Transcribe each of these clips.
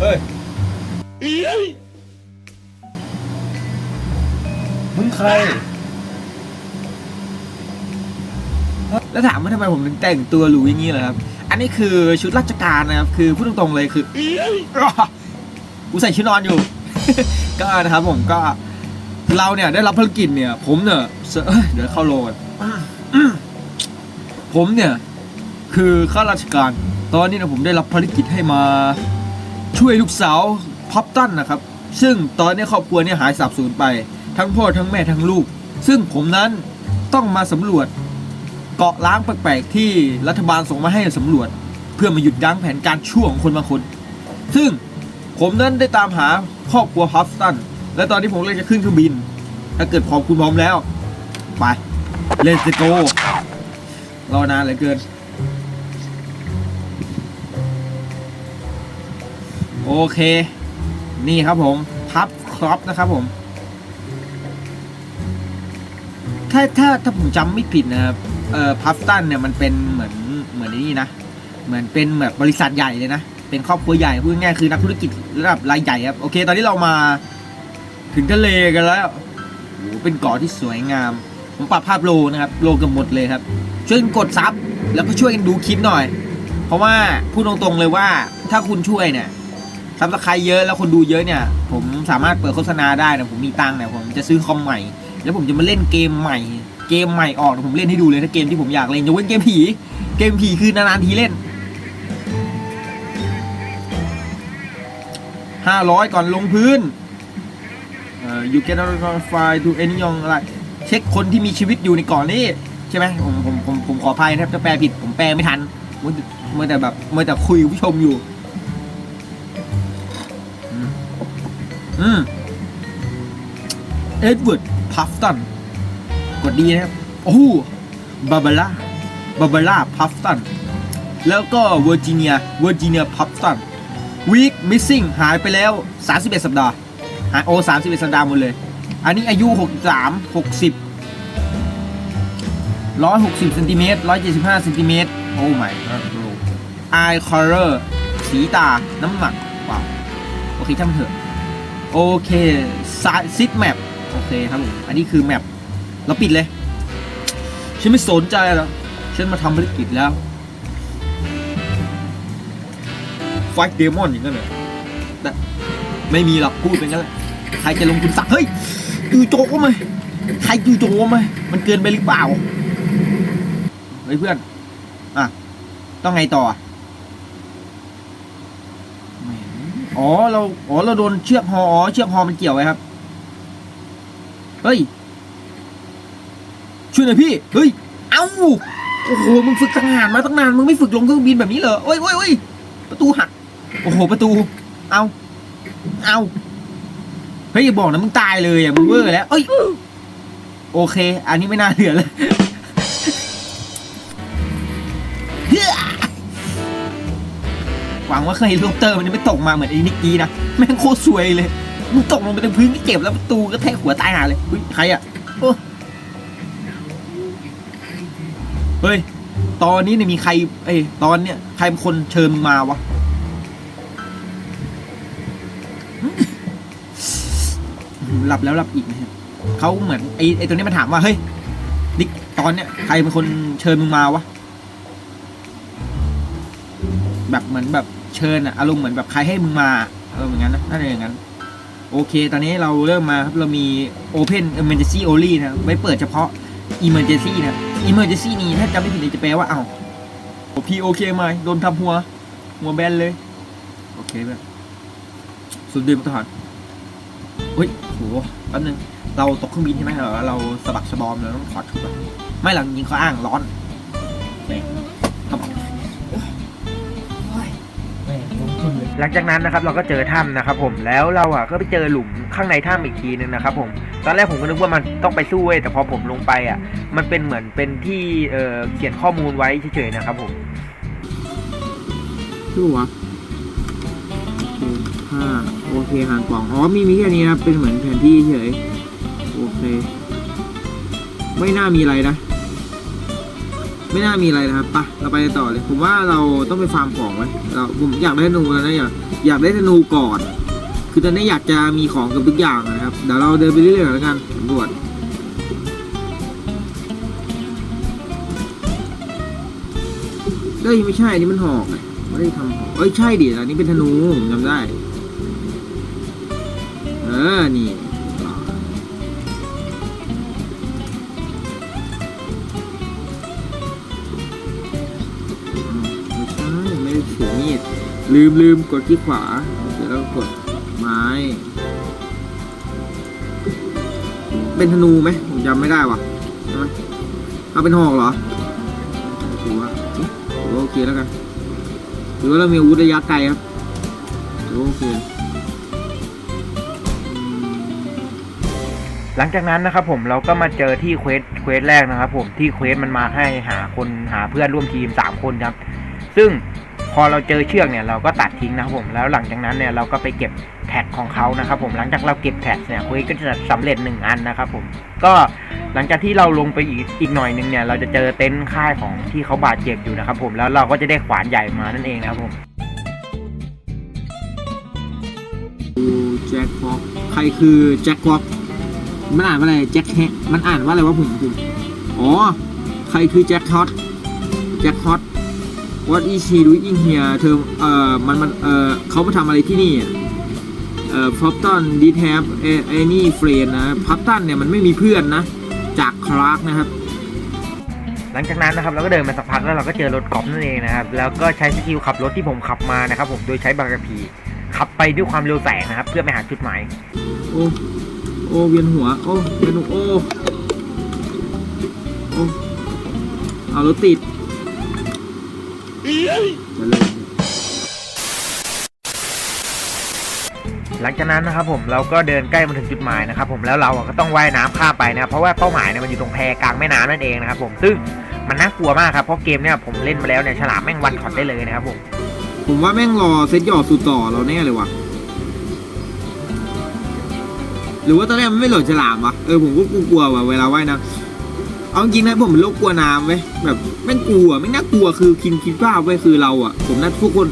เฮ้ยมึงใคร แล้วถามว่าทำไมผมถึงแต่งตัวหรูอย่างนี้เหรอครับ อันนี้คือชุดราชการนะครับ คือพูดตรงๆเลยคือกูใส่ชุดนอนอยู่ ก็นะครับผมก็เราเนี่ยได้รับภารกิจเนี่ย ผมเนี่ยเสเอ้ยเดี๋ยวเข้าโลกันผมเนี่ย คือข้าราชการ ตอนนี้นะผมได้รับภารกิจให้มา ช่วยลูกสาวพับตันนะครับ ซึ่งตอนนี้ครอบครัวเนี่ยหายสาบสูญไป ทั้งพ่อทั้งแม่ทั้งลูก ซึ่งผมนั้นต้องมาสำรวจเกาะล้างแปลกๆที่รัฐบาลส่งมาให้สำรวจ เพื่อมาหยุดยั้งแผนการชั่วของคนบางคน ซึ่งผมนั้นได้ตามหาครอบครัวพัฟสตัน และตอนนี้ผมเลยจะขึ้นเครื่องบิน ถ้าเกิดพร้อมคุณพร้อมแล้ว ไป let's go รอนานเหลือเกิน เค นี่ครับผม พับครอปนะครับผม ถ้าถ้าถ้าผมจำไม่ผิดนะครับเอ่อพัฟตันเนี่ยมันเป็นเหมือนเหมือนนี่นะเหมือนเป็นแบบบริษัทใหญ่เลยนะ เป็นครอบครัวใหญ่พูดง่ายๆคือนักธุรกิจระดับรายใหญ่ครับโอเค ตอนนี้เรามาถึงทะเลกันแล้วโอ้เป็นเกาะที่สวยงาม ผมปรับภาพโลนะครับ โลเกับหมดเลยครับ ช่วยกดซับแล้วก็ช่วยกันดูคลิปหน่อย เพราะว่าพูดตรงๆเลยว่าถ้าคุณช่วยเนี่ย ซับสไคร์เยอะแล้วคนดูเยอะเนี่ย ผมสามารถเปิดโฆษณาได้นะผมมีตังค์เนี่ยผมจะซื้อคอมใหม่ แล้วผมจะมาเล่นเกมใหม่ เกมใหม่ออกผมเล่นให้ดูเลยถ้าเกมที่ผมอยากเล่นยกเว้นเกมผีเกมผีคือนานๆทีเล่นห้าร้อยก่อนลงพื้นอ่อ you get notify to any young อะไรเช็คคนที่มีชีวิตอยู่ในเก่อนนี้ใช่ไหมผมผมผมผมขออภัยนะครับถ้าแปลผิดผมแปลไม่ทันเมื่อแต่แบบเมื่อแต่คุยผู้ชมอยู่ อืมเอ็ดเวิร์ดพัฟตันกดดีนะครับ โอ้โหบาบาร่าบาบาร่าพัฟตันแล้วก็เวอร์จิเนียเวอร์จิเนียพัฟตันวีคมิสซิ่งหายไปแล้ว 31 สัปดาห์ หายโอ้31 สัปดาห์หมดเลย อันนี้อายุ 63 60 160เซนติเมตร175เซนติเมตรโอ้ my god eye color สีตา น้ำหนักว้าวโอเคช่างมันเถอะ โอเคซิดแมปโอเคครับผมอันนี้คือแมปเราปิดเลย ฉันไม่สนใจแล้วฉันมาทำภารกิจแล้วไฟเดมอนอย่างนั้นเลยแต่ไม่มีหรอกพูดเป็นงั้นแหละใครจะลงทุนสักเฮ้ยจูโจก็ไหมใครจูโจก็ไหมมันเกินไปหรือเปล่าเฮ้ยเพื่อนอะต้องไงต่ออะแหม อ๋อเราอ๋อเราโดนเชือกฮออ๋อเชือกฮอมันเกี่ยวไว้ครับ เฮ้ย ช่วยหน่อยพี่ เฮ้ย เอ้า โอ้โห มึงฝึกทหารมาตั้งนาน มึงไม่ฝึกลงเครื่องบินแบบนี้เหรอเอ้ยเอ้ยเอ้ยประตูหัก โอ้โห ประตู เอา เอาเฮ้ยอย่าบอกนะมึงตายเลยอะมึงเวอร์แล้วเอ้ย โอเค อันนี้ไม่น่าเหลือเลย วังว่าเคยเฮลิคอปเตอร์มันจะไม่ตกมาเหมือนไอ้นิกกี้นะแม่งโคตรสวยเลยมึงตกลงไปตรงพื้นที่เจ็บแล้วประตูก็แทกหัวตายหาเลยเฮ้ยใครอะโอ้เฮ้ยตอนนี้เนี่ยมีใครเอ้ตอนเนี้ยใครเป็นคนเชิญมึงมาวะหลับแล้วหลับอีกนะเขาเหมือนไอ้ไอ้ตัวนี้มันถามว่าเฮ้ยนิกตอนเนี้ยใครเป็นคนเชิญมึงมาวะแบบเหมือนแบบ เชิญอะอารมณ์เหมือนแบบใครให้มึงมาอารมณ์อย่างนั้นนะน่าจะอย่างนั้น โอเค ตอนนี้เราเริ่มมาครับเรามี Open Emergency Only นะไว้เปิดเฉพาะ Emergency นะ Emergency นี้ถ้าจำไม่ผิดเนี่ยจะแปลว่าเอ้าพี่โอเคไหมโดนทำหัว หัวแบนเลย โอเคแบบสุดเดือดทหารเฮ้ยโหแป๊บนึงเราตกเครื่องบินใช่ไหมเราเราสะบักสะบอมเราต้องถอดชุดก่อนไม่หลังยิงเขาอ้างร้อน หลังจากนั้นนะครับเราก็เจอถ้ำนะครับผมแล้วเราอะก็ไปเจอหลุมข้างในถ้ำอีกทีนึงนะครับผมตอนแรกผมก็นึกว่ามันต้องไปสู้เว้ยแต่พอผมลงไปอะมันเป็นเหมือนเป็นที่เอ่อเขียนข้อมูลไว้เฉยๆนะครับผมสู้วะห้าโอเคหางกล่องอ๋อมีมีแค่นี้นะเป็นเหมือนแผนที่เฉยโอเค ไม่น่ามีอะไรนะ ไม่น่ามีอะไรนะครับปะเราไปต่อเลย ผมว่าเราต้องไปฟาร์มของไว้เราผมอยากได้ธนูแล้วนะอยากอยากได้ธนูก่อน คือตอนนี้อยากจะมีของกับทุกอย่างนะครับ เดี๋ยวเราเดินไปเรื่อยๆแล้วกันสำรวจเอ้ยไม่ใช่อันนี่มันหอกไม่ได้ทำหอกเอ้ยใช่ดิอันนี้เป็นธนูผมจำได้ เออนี่ ลืมลืมกดที่ขวาเสร็จแล้วกดไม้ เป็นธนูไหมผมจำไม่ได้ว่ะใช่ไหมเอาเป็นหอกเหรอถือว่าถือว่าโอเคแล้วกันถือว่าเรามีอาวุธระยะไกลครับถือว่าโอเคหลังจากนั้นนะครับผมเราก็มาเจอที่เควสเควสแรกนะครับผมที่เควสมันมาให้หาคนหาเพื่อนร่วมทีม 3 คนครับ ซึ่ง พอเราเจอเชือกเนี่ยเราก็ตัดทิ้งนะครับผมแล้วหลังจากนั้นเนี่ยเราก็ไปเก็บแท็กของเขานะครับผมหลังจากเราเก็บแท็กเนี่ยเควสก็จะสำเร็จหนึ่งอันนะครับผมก็หลังจากที่เราลงไปอีกอีกหน่อยหนึงเนี่ยเราจะเจอเต็นท์ค่ายของที่เขาบาดเจ็บอยู่นะครับผมแล้วเราก็จะได้ขวานใหญ่มานั่นเองนะครับผมแจ็คฟ็อกใครคือแจ็คฟ็อกมันอ่านว่าอะไรแจ็คแฮมันอ่านว่าอะไรวะผมผมอ๋อใครคือแจ็คฮอตแจ็คฮอต What is he doing here เธอเอ่อมันมันเอ่อเขามาทำอะไรที่นี่อะเอ่อพับตันดิทแฮปเอนี่เฟรนนะพับตันเนี่ยมันไม่มีเพื่อนนะ จากคลาร์กนะครับ หลังจากนั้นนะครับเราก็เดินมาสักพักแล้วเราก็เจอรถกอล์ฟนั่นเองนะครับแล้วก็ใช้สกิลขับรถที่ผมขับมานะครับ ผมโดยใช้บางกะพีขับไปด้วยความเร็วแสงนะครับ เพื่อไปหาจุดหมายโอ้โอ้เวียนหัวโอ้เวียนหัวโอ้โอ้เอารถติดจะเลย หลังจากนั้นนะครับผมเราก็เดินใกล้มาถึงจุดหมายนะครับผมแล้วเราก็ต้องว่ายน้ำข้ามไปนะครับเพราะว่าเป้าหมายเนี่ยมันอยู่ตรงแพกลางแม่น้ำนั่นเองนะครับผมซึ่งมันน่ากลัวมากครับเพราะเกมเนี่ยผมเล่นมาแล้วเนี่ยฉลามแม่งวันช็อตได้เลยนะครับผมผมว่าแม่งรอเซตหยอดสู่ต่อเราแน่เลยว่ะหรือว่าตอนแรกมันไม่หลดฉลามวะเออผมก็กลัวว่ะเวลาว่ายน้ำ เอาจริงนะผมเป็นโรคกลัวน้ำเว้ยแบบแม่กลัวไม่น่ากลัวคือคิดคิดว่าเว้ยคือเราอะ ผมน่าทุกคน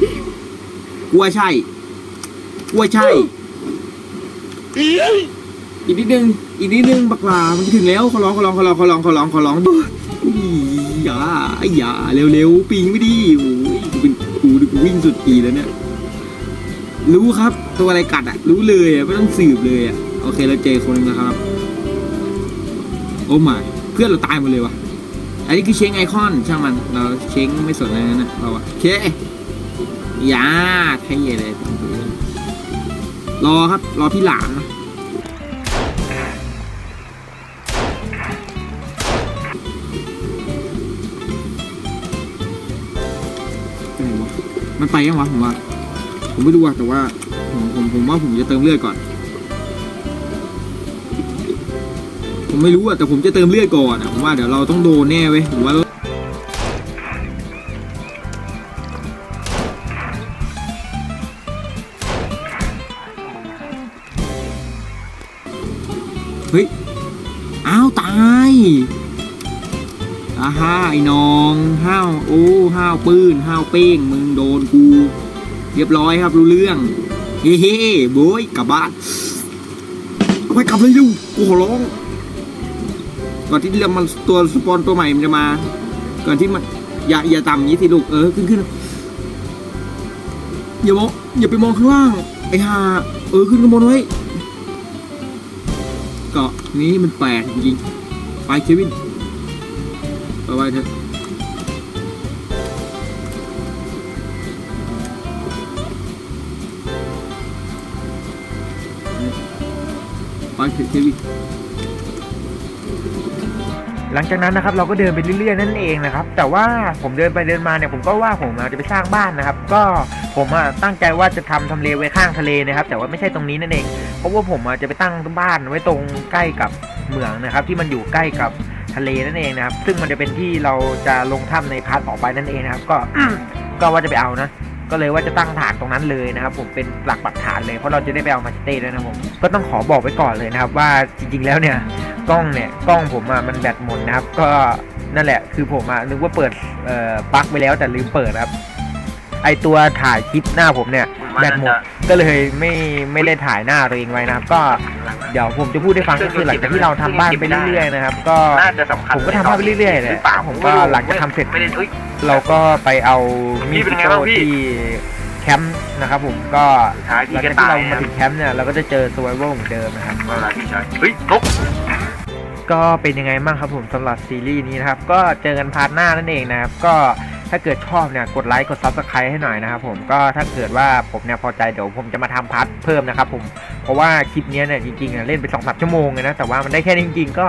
กลัวใช่ กลัวใช่ อีกนิดนึง อีกนิดนึงบักลา มันถึงแล้วขอร้องขอร้องขอร้องขอร้องขอร้องขอร้องอย่าอย่าเร็วๆปิงไม่ดีโอ้ยกูเป็นกูกูวิ่งสุดปีแล้วเนี่ย รู้ครับ ตัวอะไรกัดอะ รู้เลยอะไม่ต้องสืบเลยอะ โอเคเราเจอคนนึงนะครับ โอ้ my เพื่อนเราตายหมดเลยวะอันนี้คือเชงไอคอนช่างมัน เราเชงไม่สนอะไรนั่นนะเราอะโอเคอย่าเท่เลยรอครับ รอพี่หลามนะไหนวะมันไปยังวะผมว่า ผมไม่รู้อะแต่ว่าผมผมผมว่าผมจะเติมเลือดก่อน ผมไม่รู้อะแต่ผมจะเติมเลือดก่อนอะผมว่าเดี๋ยวเราต้องโดนแน่เว้ยผมว่าเฮ้ย อ้าวตายอาฮ่าไอ้น้องห้าวโอ้ห้าวปืนห้าวเป้งมึงโดนกู เรียบร้อยครับรู้เรื่อง เฮ้เฮ้โบยกลับบ้านเอาไปกลับเลยลูกกูขอร้อง ก่อนที่เรือมันตัวสปอนตัวใหม่มันจะมา ก่อนที่มันอย่าอย่าต่ำอย่างนี้สิลูกเออขึ้นขึ้นอย่ามองอย่าไปมองข้างล่างไอ้ห่าเออขึ้นข้างบนไว้เกาะนี้มันแปลกจริงไปเควินไปไปเถอะไปเถอะเควิน หลังจากนั้นนะครับเราก็เดินไปเรื่อยๆนั่นเองนะครับแต่ว่าผมเดินไปเดินมาเนี่ยผมก็ว่าผมจะไปสร้างบ้านนะครับ ก็ผมอะตั้งใจว่าจะทำทำเลไว้ข้างทะเลนะครับ แต่ว่าไม่ใช่ตรงนี้นั่นเอง เพราะว่าผมจะไปตั้งบ้านไว้ตรงใกล้กับเหมืองนะครับ ที่มันอยู่ใกล้กับทะเลนั่นเองนะครับ ซึ่งมันจะเป็นที่เราจะลงถ้ำในพาร์ทต่อไปนั่นเองนะครับ ก็ก็ว่าจะไปเอานะก็เลยว่าจะตั้งฐานตรงนั้นเลยนะครับ ผมเป็นหลักปักฐานเลยเพราะเราจะได้ไปเอามาสเต้ด้วยนะผมก็ต้องขอบอกไว้ก่อนเลยนะครับ ว่าจริงๆแล้วเนี่ย กล้องเนี่ยกล้องผมอะมันแบตหมดนะครับ ก็นั่นแหละคือผมอะนึกว่าเปิดเอ่อปลั๊กไปแล้วแต่ลืมเปิดครับ ไอตัวถ่ายคลิปหน้าผมเนี่ยแบตหมดก็เลยไม่ไม่ได้ถ่ายหน้าตัวเองไว้นะครับ ก็เดี๋ยวผมจะพูดให้ฟังก็คือหลังจากที่เราทำบ้านไปเรื่อยๆนะครับ ก็น่าจะสำคัญผมก็ทำบ้านไปเรื่อยๆหแหรืละอเปล่าผมก็หลังจากทำเสร็จไม่ได้เอ้ยเราก็ไปเอามีพี่เป็นดไงโต้บ้างพี่ที่แคมป์นะครับผมก็ท้ายหลัพี่งก็จากที่ตายเรามาถึงแคมป์เนี่ยเราก็จะเจอ survival เหมือนเดิมนะครับเวลาพี่ชายเฮ้ยนก ก็เป็นยังไงบ้างครับผมสำหรับซีรีส์นี้นะครับ ก็เจอกันพาร์ทหน้านั่นเองนะครับ ก็ถ้าเกิดชอบเนี่ยกดไลค์กด Subscribe ให้หน่อยนะครับผมก็ถ้าเกิดว่าผมเนี่ยพอใจเดี๋ยวผมจะมาทำพาร์ทเพิ่มนะครับผมเพราะว่าคลิปเนี้ยเนี่ยจริงๆเนี่ยเล่นไปสองสามชั่วโมงเลยนะแต่ว่ามันได้แค่จริง ๆ ก็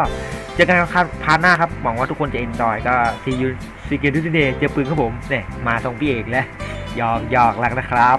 เจอกันครับพาร์ทหน้าครับหวังว่าทุกคนจะ enjoy ก็ see you see you today เจอปืนครับผมเนี่ยมาตรงพี่เอกแล้วหยอกหยอกรักนะครับ